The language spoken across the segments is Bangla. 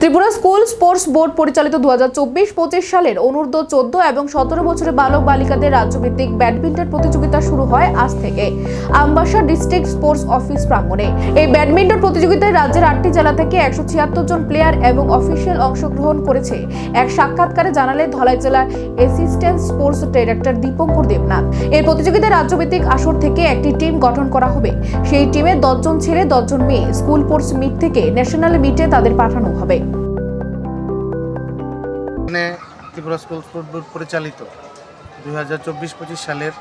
ত্রিপুরা স্কুল স্পোর্টস বোর্ড পরিচালিত দু হাজার চব্বিশ পঁচিশ সালের অনূর্ধ্ব চোদ্দ এবং সতেরো বছরের বালক বালিকাদের রাজ্যভিত্তিক ব্যাডমিন্টন প্রতিযোগিতা শুরু হয় আজ থেকে। আমবাসা ডিস্ট্রিক্ট স্পোর্টস অফিস প্রাঙ্গণে। এই ব্যাডমিন্টন প্রতিযোগিতায় রাজ্যের আটটি জেলা থেকে একশো ছিয়াত্তর জন প্লেয়ার এবং অফিসিয়াল অংশগ্রহণ করেছে। এক সাক্ষাৎকারে জানালেন ধলাই জেলার assistant sports director Dipankar Debnath. এই প্রতিযোগিতায় রাজ্যভিত্তিক আসর থেকে একটি টিম গঠন করা হবে। সেই টিমে দশজন ছেলে, দশজন মেয়ে স্কুল স্পোর্টস মিট থেকে ন্যাশনাল মিটে তাদের পাঠানো হবে। ত্রিপুরা স্কুল স্পোর্ট বোর্ড পরিচালিত। দুই হাজার চব্বিশ পঁচিশ সালের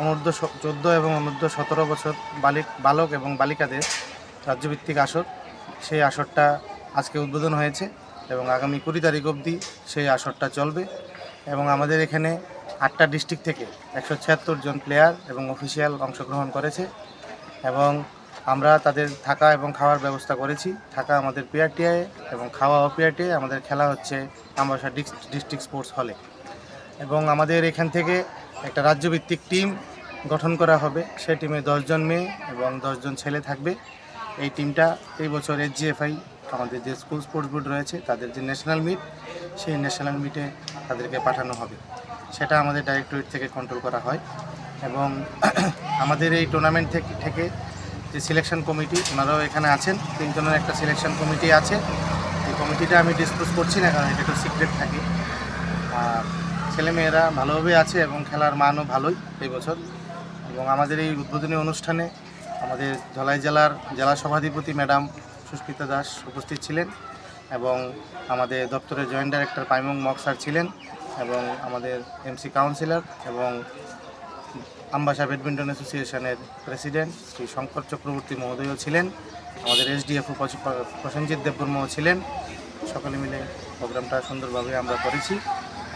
অনূর্ধ্ব চোদ্দ এবং অনূর্ধ্ব সতেরো বছর বালিক বালক এবং বালিকাদের রাজ্যভিত্তিক আসর। সেই আসরটা আজকে উদ্বোধন হয়েছে এবং আগামী কুড়ি তারিখ অবধি সেই আসরটা চলবে এবং আমাদের এখানে আটটা ডিস্ট্রিক্ট থেকে একশো ছিয়াত্তর জন প্লেয়ার এবং অফিসিয়াল অংশগ্রহণ করেছে এবং আমরা তাদের থাকা এবং খাওয়ার ব্যবস্থা করেছি। থাকা আমাদের পিআরটিআই এবং খাওয়া পিআরটিআই আমাদের খেলা হচ্ছে আমবাসা ডিস্ট্রিক্ট স্পোর্টস হলে। এবং আমাদের এখান থেকে একটা রাজ্যভিত্তিক টিম গঠন করা হবে। সে টিমে দশজন মেয়ে এবং দশজন ছেলে থাকবে। এই টিমটা এই বছর এসজিএফআই আমাদের যে স্কুল স্পোর্টস বোর্ড রয়েছে, তাদের যে ন্যাশনাল মিট, সেই ন্যাশনাল মিটে তাদেরকে পাঠানো হবে। সেটা আমাদের ডাইরেক্টরেট থেকে কন্ট্রোল করা হয়। এবং আমাদের এই টুর্নামেন্ট থেকে যে সিলেকশন কমিটি ওনারাও এখানে আছেন। তিনজনের একটা সিলেকশন কমিটি আছে। এই কমিটিটা আমি ডিসক্লোজ করছি না, কারণ এটা একটু সিক্রেট থাকে। আর ছেলেমেয়েরা ভালোভাবে আছে এবং খেলার মানও ভালোই এই বছর। এবং আমাদের এই উদ্বোধনী অনুষ্ঠানে আমাদের ধলাই জেলার জেলা সভাধিপতি ম্যাডাম সুস্মিতা দাস উপস্থিত ছিলেন এবং আমাদের দপ্তরের joint director Paimong Mok sir ছিলেন এবং আমাদের এমসি কাউন্সিলর এবং আমবাসা ব্যাডমিন্টন অ্যাসোসিয়েশনের প্রেসিডেন্ট শ্রী শঙ্কর চক্রবর্তী মহোদয়ও ছিলেন, আমাদের এসডিএফও প্রসেনজিৎ দেববর্মাও ছিলেন। সকলে মিলে প্রোগ্রামটা সুন্দরভাবে আমরা করেছি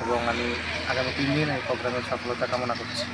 এবং আমি আগামী তিন দিন এই প্রোগ্রামের সফলতা কামনা করছি।